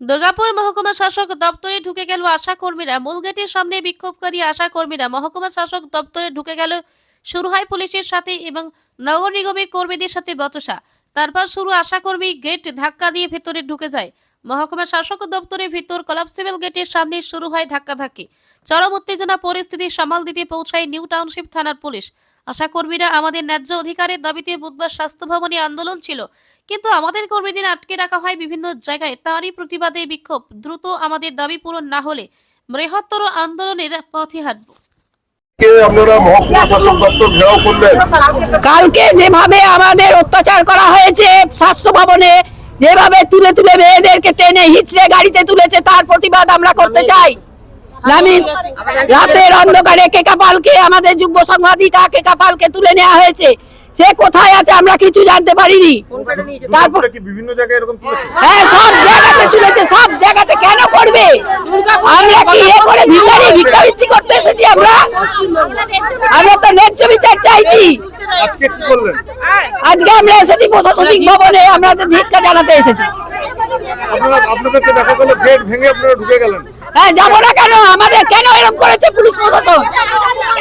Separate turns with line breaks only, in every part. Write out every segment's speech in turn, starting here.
দুর্গাপুর মহকুমা শাসক দপ্তরে ঢুকে গেল আশা কর্মীরা। মূল গেটের সামনে বিক্ষোভকারী আশা কর্মীরা। মহকুমা শাসক দপ্তরে ঢুকে গেল শুরু হয় পুলিশের সাথে এবং নগর নিগমের কর্মীদের সাথে বচসা। তারপর শুরু আশা কর্মী গেট ধাক্কা দিয়ে ভেতরে ঢুকে যায়। মহকুমা শাসক দপ্তরের ভিতর কলাপসিবল গেটের সামনে শুরু হয় ধাক্কাধাক্কি। চরম উত্তেজনা পরিস্থিতি সামাল দিতে পৌঁছায় নিউ টাউনশিপ থানার পুলিশ। আশা কর্মীরা আমাদের ন্যায্য অধিকারের দাবিতে বুধবার স্বাস্থ্য ভবনে আন্দোলন ছিল। কিন্তু আমাদের কর্মীদের আটকে রাখা হয় বিভিন্ন জায়গায়। তারই প্রতিবাদে বিক্ষোভ। দ্রুত আমাদের দাবি পূরণ না হলে বৃহত্তর আন্দোলনের পথে হাঁটব।
কে আপনারা মহকুমা শাসক দপ্তর ঘেরাও করলেন?
কালকে যেভাবে আমাদের অত্যাচার করা হয়েছে স্বাস্থ্য ভবনে যেভাবে তুলে তুলে মেয়েদেরকে টেনে হিচড়ে গাড়িতে তুলেছে তার প্রতিবাদ আমরা করতে চাই। রাতের অন্ধকারে কেকা পালকে আমাদের যুগ্ম সাংবাদিকা কেকা পালকে তুলে নেওয়া হয়েছে? সে কোথায় আছে আমরা কিছু জানতে পারিনি। তারপর হ্যাঁ সব জায়গাতে তুলেছে সব জায়গাতে কেন করবে? আমরা কি এ করে ভিখারি ভিক্ষাবৃত্তি করতে এসেছি আমরা? আমরা তো ন্যায্য বিচার চাইছি।
আজকে
আমরা এসেছি প্রশাসনিক ভবনে আমরা ভিক্ষা জানাতে এসেছি।
আপনাদেরকে দেখা গেল গেট ভেঙে আপনারা ঢুকে গেলেন।
হ্যাঁ যাব না কেন? আমাদের কেন এরকম করেছে পুলিশ প্রশাসন?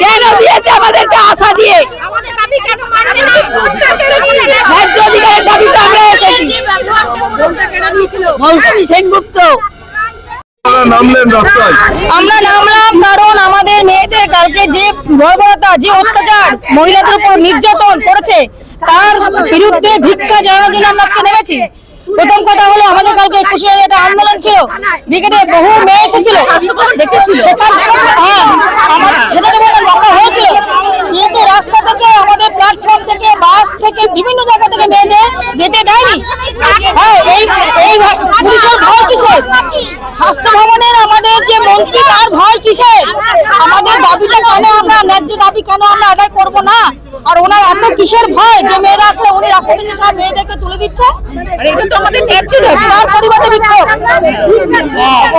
কেন দিয়েছে আমাদেরকে আশা দিয়ে? ন্যায্য অধিকারের দাবিতে আমরা এসেছি। মৌসুমী সেনগুপ্ত।
আপনারা নামলেন রাস্তায়।
আমরা নামলাম কারণ আমাদের মেয়েদের কালকে যে বর্বরতা যে অত্যাচার মহিলাদের উপর নির্যাতন করেছে তার বিরুদ্ধে ভিক্ষা জানানোর জন্য আমরা আজকে নেমেছি। প্রথম কথা হলো আমাদের কালকে একুশে একটা আন্দোলন ছিল। ব্রিগেডে বহু মেয়ে এসেছিল। হ্যাঁ হয়েছিল। কিন্তু রাস্তা থেকে, আমাদের প্ল্যাটফর্ম থেকে বাস থেকে, বিভিন্ন জায়গা থেকে মেয়েদের যেতে দেয়নি। হ্যাঁ এই এই পুলিশের ভয় কিসের? স্বাস্থ্য ভবনের আমাদের যে মন্ত্রী, তার ভয় কিসের? আমাদের দাবিটা কেন আমরা, ন্যায্য দাবি কেন আমরা আদায় করব না? আর ওনার এত কিসের ভয় যে মেয়েরা আসলে উনি রাস্তা থেকে সব মেয়েদেরকে তুলে দিচ্ছে? এটা তো আমাদের ন্যায্য দাবি। তার পরিবারে বিক্ষোভ।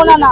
না না।